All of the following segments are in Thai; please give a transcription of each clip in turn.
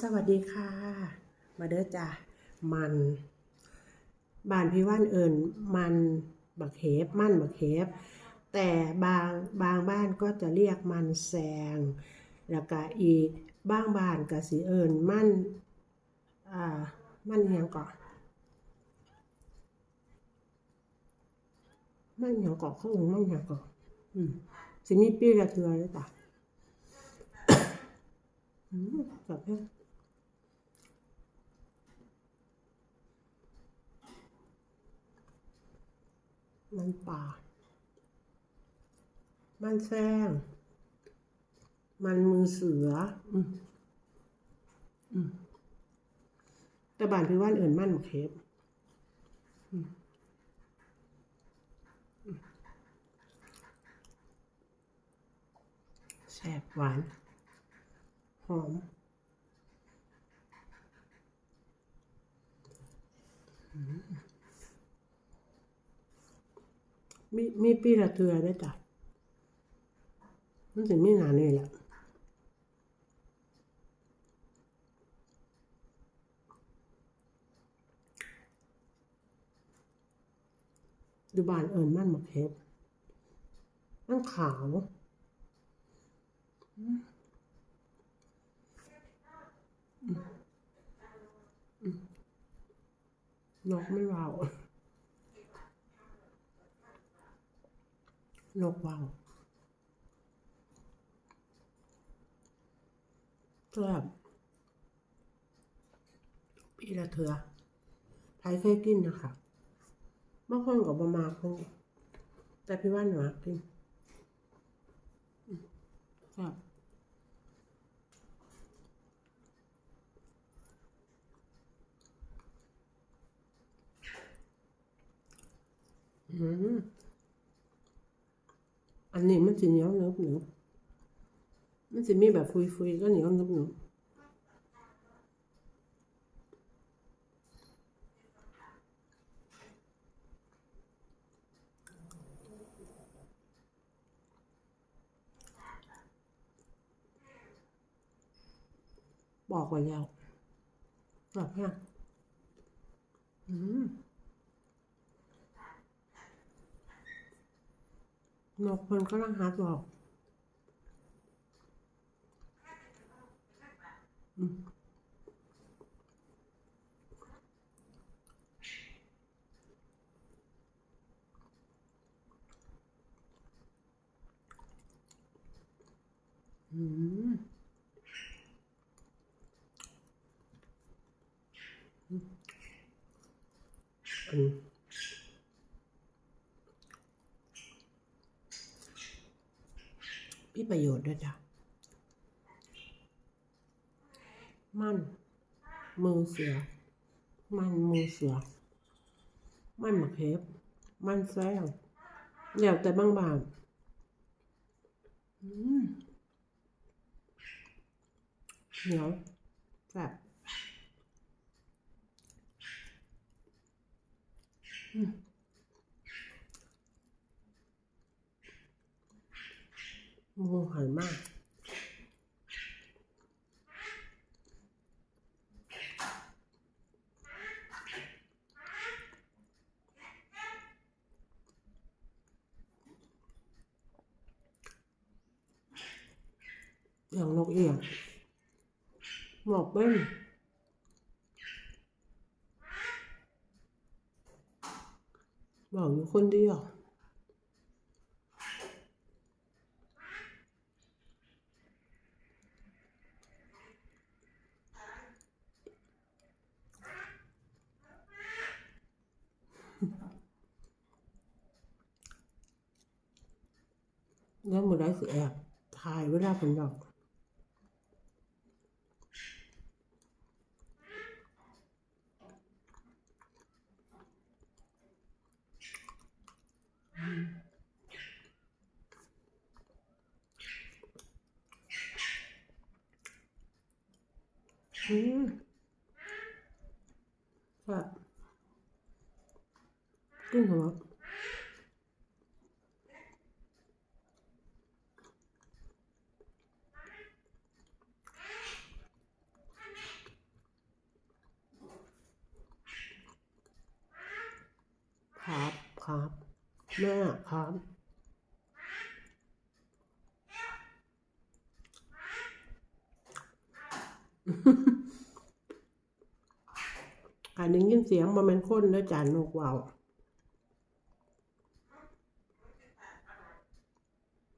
สวัสดีค่ะ มาเด้อจ้ะมันบานพี่ว่านเอิญมันบักเขบมั่นบักเขบแต่บางบางบ้านก็จะเรียกมันแซงแล้วก็อีกบางบ้านก็สิเอิญมันอ่ามั่นหยังก่อนมั่นหยังก่อนเขาเอิญมันอิหยังก่อนอืมสิมีปีละเทือเลยจ้ะ อืมแบบนี้มันป่า มันแซงมันมือเสือ อืมอืมแต่บ้านพี่ว่านเอิ่นมันหมกเคฟแซ่บหวาน อมมีมีปีละเทือได้จ้ะมันจะไม่นานนี่แหละดูบานเอิญมันหมกเทปมันขาวอืมอืมอืม นกไม่วาวนกวาวแซ่บปีละเถือไทยเคยกินนะคะบางคนก็ประมาณนึงแต่พี่ว่าหนูมักกินอืมแซ่บ อันนี้มันจะเหนียวเนึบหนึบมันจะมีแบบฟุยๆก็เหนียวเนึบหนึบบอกไว้แล้วแบบนี้อืม นกมันก็ลังหาตัวออกอืมอืม อืมอันนี้มีประโยชน์ด้วยจ้ะ มันมือเสือ มันมือเสือ มันหมักเทปมันแซงแล้วแต่บางบางอืมเหนียวแซ่บอืม งูหอยมากอย่างนกเอี่ยงหมอกเบ้นบอกอยู่คนเดียว แล้วมือได้สิแอบถ่ายเวลาผมดอกอืมแบบกินเหรอ ครับ แม่ครับ การได้ยินเสียงบ่แมันคนเด้อจานนกเวา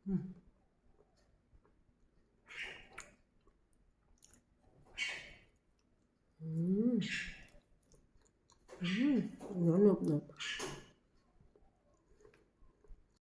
อืมอืม อืมเนียวหนึบหนึบ